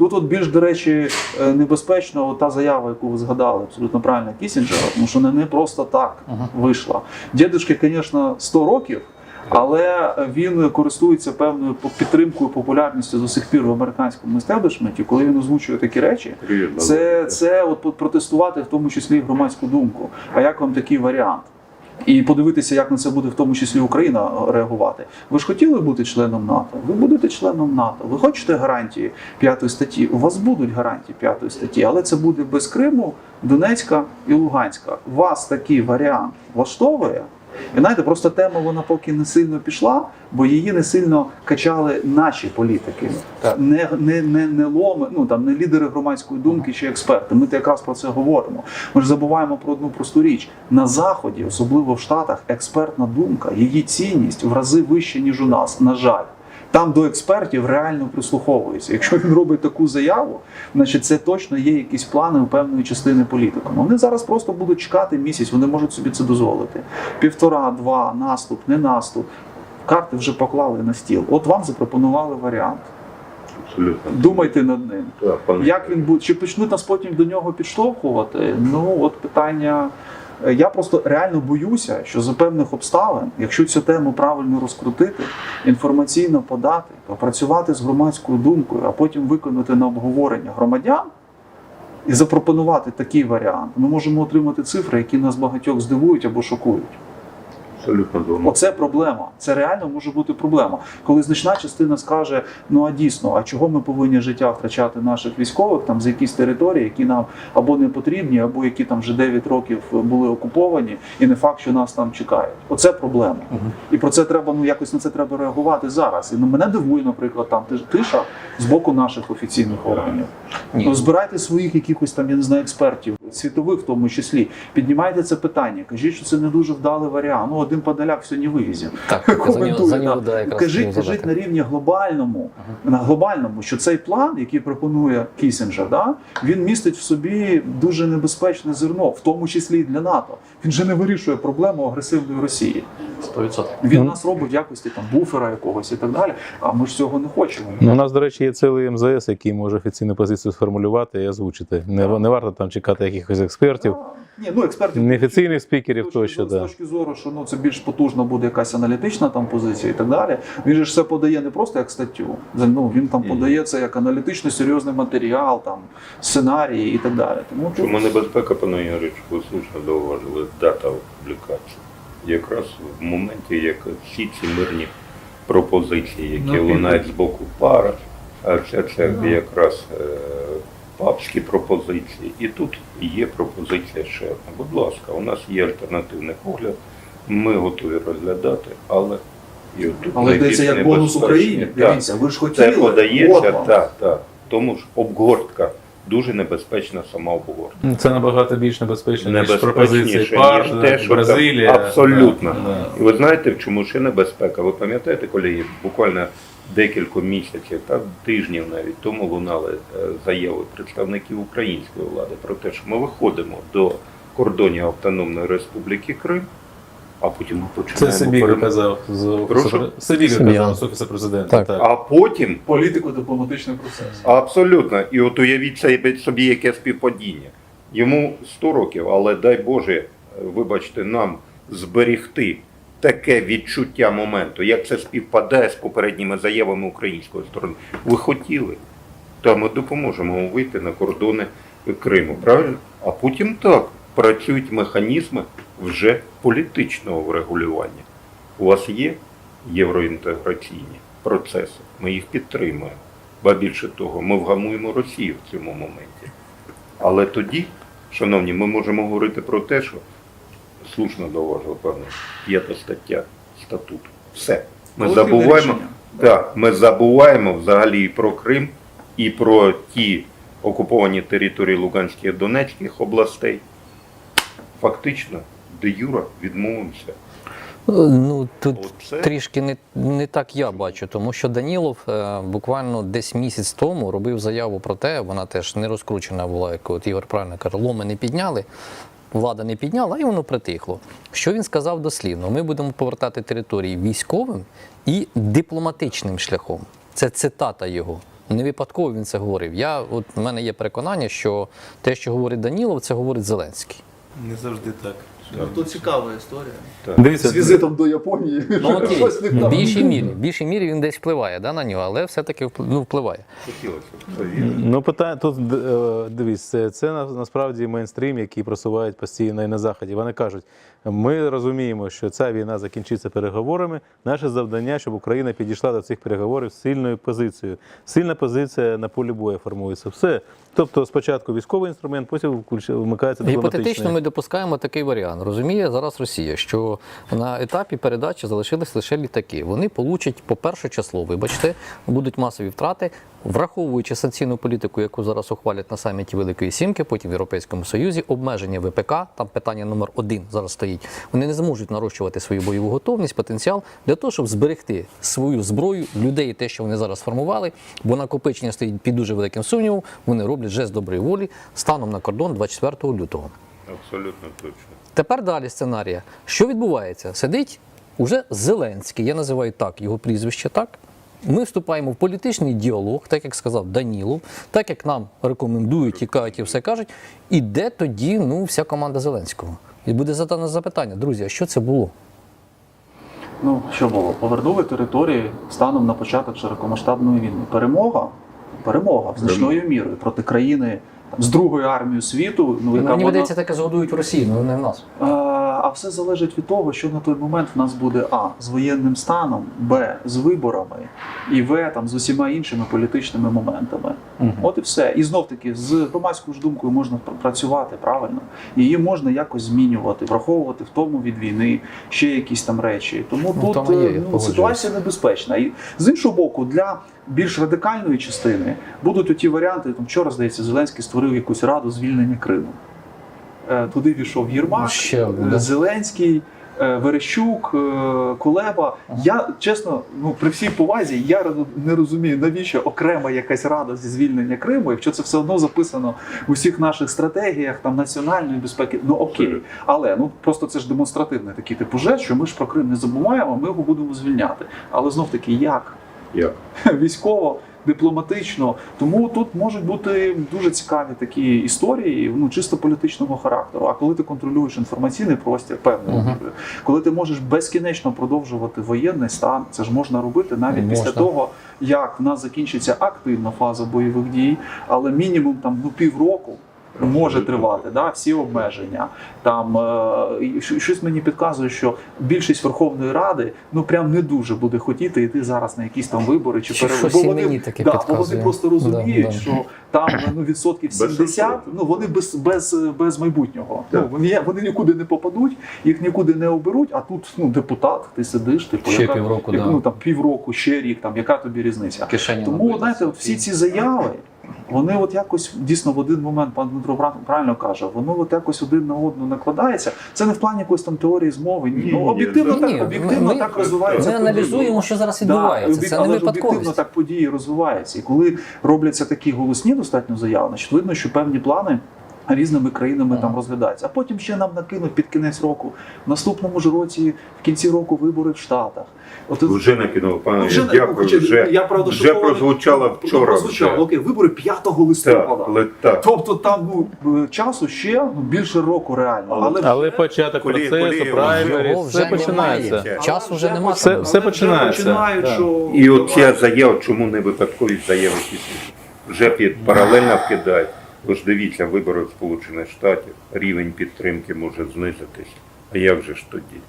Тут от більш, до речі, е, небезпечно та заява, яку ви згадали, абсолютно правильно Кісінджера, тому що не, не просто так вийшла. Дідушки, звісно, 100 років. Але він користується певною підтримкою, популярністю до сих пір в американському істеблішменті, коли він озвучує такі речі. Це, це от протестувати в тому числі громадську думку. А як вам такий варіант? І подивитися, як на це буде в тому числі Україна реагувати. Ви ж хотіли бути членом НАТО? Ви будете членом НАТО. Ви хочете гарантії п'ятої статті? У вас будуть гарантії п'ятої статті, але це буде без Криму, Донецька і Луганська. Вас такий варіант влаштовує? І знаєте, просто тема вона поки не сильно пішла, бо її не сильно качали наші політики, Так. не, не, не, не ломи, ну там не лідери громадської думки чи експерти. Ми то якраз про це говоримо. Ми ж забуваємо про одну просту річ: на заході, особливо в Штатах, експертна думка, її цінність в рази вища ніж у нас. На жаль. Там до експертів реально прислуховуються. Якщо він робить таку заяву, значить це точно є якісь плани у певної частини політикуму. Вони зараз просто будуть чекати місяць, вони можуть собі це дозволити. Півтора, два, наступ, не наступ. Карти вже поклали на стіл. От вам запропонували варіант. Абсолютно. Думайте над ним. Так. Як він буде, чи почнуть нас потім до нього підштовхувати? Ну от питання. Е, Я просто реально боюся, що за певних обставин, якщо цю тему правильно розкрутити, інформаційно подати, попрацювати з громадською думкою, а потім виконати на обговорення громадян і запропонувати такий варіант, ми можемо отримати цифри, які нас багатьох здивують або шокують. Абсолютно думаю. Оце проблема. Це реально може бути проблема. Коли значна частина скаже: ну а дійсно, а чого ми повинні життя втрачати наших військових там з якісь території, які нам або не потрібні, або які там вже 9 років були окуповані, і не факт, що нас там чекають. Оце проблема. І про це треба ну якось на це треба реагувати зараз. І ну, мене дивує, наприклад, там тиш- тиша з боку наших офіційних органів. Ні. Ну, збирайте своїх якихось там, я не знаю, експертів, світових в тому числі. Піднімайте це питання. Кажіть, що це не дуже вдалий варіант. Ну, один подоляк все не вивеземо. Так, за нього, Коментує, за нього да. да, Кажіть, кажіть на рівні глобальному, на глобальному, що цей план, який пропонує Кісінджер, да, він містить в собі дуже небезпечне зерно, в тому числі і для НАТО. Він же не вирішує проблему агресивної Росії. 100%. Він Ну. нас робить в якості там буфера якогось і так далі. А ми ж цього не хочемо. Ну, у нас, до речі, є цілий МЗС, який може офіційну позицію сформулювати і озвучити. Не, не варто там чекати якихось експертів, Ні, ну експертів неофіційних спікерів З точки тощо. зору- Да. З точки зору, що ну це більш потужна буде якась аналітична там позиція і так далі. Він же ж все подає не просто як статтю. Ну він там подає це як аналітично серйозний матеріал, там сценарії і так далі. Тому тут Чому небезпека, пане Ігорич, ви слушно зауважили, дата публікації. Якраз в моменті, як всі ці мирні пропозиції, які Ну, лунають з боку пара, а це, це Ну. якраз е, папські пропозиції. І тут є пропозиція ще одна. Будь ласка, у нас є альтернативний погляд, ми готові розглядати, але і отут але йдеться як бонус. Україні. Дивіться, ви ж хотіли. Це подається, от вам. так, так. Тому ж обгортка дуже небезпечна сама обгортка. Це набагато більш небезпечно, ніж Небезпечніше, пропозиції пар, ніж те, що там- Бразилія. Абсолютно. Да, да. І ви знаєте, в чому ще небезпека? Ви пам'ятаєте, коли буквально декілька місяців, та тижнів навіть тому лунали е, заяви представників української влади про те, що ми виходимо до кордонів Автономної Республіки Крим, а потім ми Це починаємо Сибіга перем- казав з офісу, Прошу? Сибіга Сибіга. казав з офісу президента. Так. А потім Політико-дипломатичний процес. Абсолютно. І от уявіть собі- собі яке співпадіння. Йому 100 років, але дай Боже, вибачте, нам зберігти таке відчуття моменту, як це співпадає з попередніми заявами української сторони. Ви хотіли, та ми допоможемо вийти на кордони Криму, правильно? А потім так працюють механізми вже політичного врегулювання. У вас є євроінтеграційні процеси, ми їх підтримуємо. Ба більше того, ми вгамуємо Росію в цьому моменті. Але тоді, шановні, ми можемо говорити про те, що слушно зауважив, певно, п'ята стаття статуту. Все. Ми забуваємо, рішення. так, ми забуваємо взагалі і про Крим, і про ті окуповані території Луганських і Донецьких областей. Фактично, де Юра відмовився. Ну тут Оце трішки не, не так я бачу, тому що Данілов е, буквально десь місяць тому робив заяву про те, вона теж не розкручена була, як от Ігор правильно каже, ломи не підняли. Влада не підняла, і воно притихло. Що він сказав дослівно? Ми будемо повертати території військовим і дипломатичним шляхом. Це цитата його. Не випадково він це говорив. Я, от, в мене є переконання, що те, що говорить Данілов, це говорить Зеленський. Не завжди так. Ну, то цікава історія. Дивіться, З візитом до Японії. Ну, окей, щось не в так. більшій мірі. В більшій мірі він десь впливає да, на нього, але все-таки впли- ну, впливає. Хотілося б це. Ну, питання тут е, дивись, це, це на- насправді мейнстрім, який просувають постійно і на заході. Вони кажуть: ми розуміємо, що ця війна закінчиться переговорами. Наше завдання, щоб Україна підійшла до цих переговорів з сильною позицією. Сильна позиція на полі бою формується. Все. Тобто, спочатку військовий інструмент, потім включ- вмикається дипломатичний. Гіпотетично ми допускаємо такий варіант. Розуміє зараз Росія, що на етапі передачі залишились лише літаки. Вони получать по перше число, вибачте, будуть масові втрати, враховуючи санкційну політику, яку зараз ухвалять на саміті Великої Сімки, потім в Європейському Союзі, обмеження ВПК, там питання номер один зараз стоїть. Вони не зможуть нарощувати свою бойову готовність, потенціал для того, щоб зберегти свою зброю, людей, те, що вони зараз сформували, бо накопичення стоїть під дуже великим сумнівом. Вони роблять жест доброї волі станом на кордон 24 лютого. Абсолютно точно. Тепер далі сценарія. Що відбувається? Сидить уже Зеленський, я називаю так його прізвище, так? Ми вступаємо в політичний діалог, так як сказав Данілов, так як нам рекомендують, тікають і все кажуть. І де тоді ну, вся команда Зеленського? І буде задане запитання, друзі, а що це було? Ну, що було? Повернули території станом на початок широкомасштабної війни. Перемога, перемога значною мірою проти країни з другою армією світу. Ну, яка Мені вона- видається, таке згодують в Росії, але не в нас. Все залежить від того, що на той момент в нас буде А з воєнним станом, Б з виборами, і В там з усіма іншими політичними моментами. От і все. І знов таки з громадською ж думкою можна працювати правильно. Її можна якось змінювати, враховувати в тому від війни ще якісь там речі. Тому Ну, тут є, е, ну, ситуація небезпечна. І з іншого боку, для більш радикальної частини будуть оті варіанти. Там вчора здається, Зеленський створив якусь раду звільнення Криму. Е, Туди війшов Єрмак, Ну, ще да. Зеленський. е, Верещук, е, Кулеба. Я чесно, ну при всій повазі, я не розумію, навіщо окрема якась рада зі звільнення Криму, якщо це все одно записано в усіх наших стратегіях там національної безпеки. Ну окей, але ну просто це ж демонстративний такий типу жест, що ми ж про Крим не забуваємо, ми його будемо звільняти. Але знов таки, як Як? військово, дипломатично. Тому тут можуть бути дуже цікаві такі історії, ну чисто політичного характеру. А коли ти контролюєш інформаційний простір, певною uh -huh. коли ти можеш безкінечно продовжувати воєнний стан, це ж можна робити навіть Можна. після того, як в нас закінчиться активна фаза бойових дій, але мінімум там ну півроку. Може тривати да, всі обмеження. Там е, щось мені підказує, що більшість Верховної Ради ну прям не дуже буде хотіти йти зараз на якісь там вибори чи Чи перевибори. щось і таке да, бо вони просто розуміють, Да, да. що там ну відсотків Без 70, ну вони без, без, без майбутнього. Ну вони, вони нікуди не попадуть, їх нікуди не оберуть. А тут ну депутат, ти сидиш, типу Ще яка- півроку, як, да. ну там півроку, ще рік, там яка тобі різниця? Кишені Тому знаєте, от всі ці заяви. Вони от якось дійсно в один момент пан Дмитро правильно каже, воно от якось один на одну накладається. Це не в плані якоїсь там теорії змови. Ні, ну об'єктивно Ні, так, ні, об'єктивно ми- так розвивається. Ми аналізуємо, що зараз відбувається. Да, Це але не об'єктивно так події розвиваються. І коли робляться такі голосні достатньо заяви, значить видно, що певні плани. Різними країнами там Ага. розглядаються, а потім ще нам накинуть під кінець року. В наступному ж році, в кінці року, вибори в Штатах. От Вже накинув, пане, Вже, дякую. хоча- Вже, я правда вже прозвучало вчора. прозвучало. Вже. Окей, вибори 5 Так, листопада. але так. Тобто там ну, часу ще ну, більше року реально. Але, Але вже- початок Колі- процесу, праймері, все вже починається. немає. Часу але вже нема. Все- все вже починається. починають, Так. що І оця заява, чому не випадковість заяви Вже під паралельно вкидають. Тож дивіться, вибори в Сполучених Штатів, рівень підтримки може знизитись. А як же ж тоді?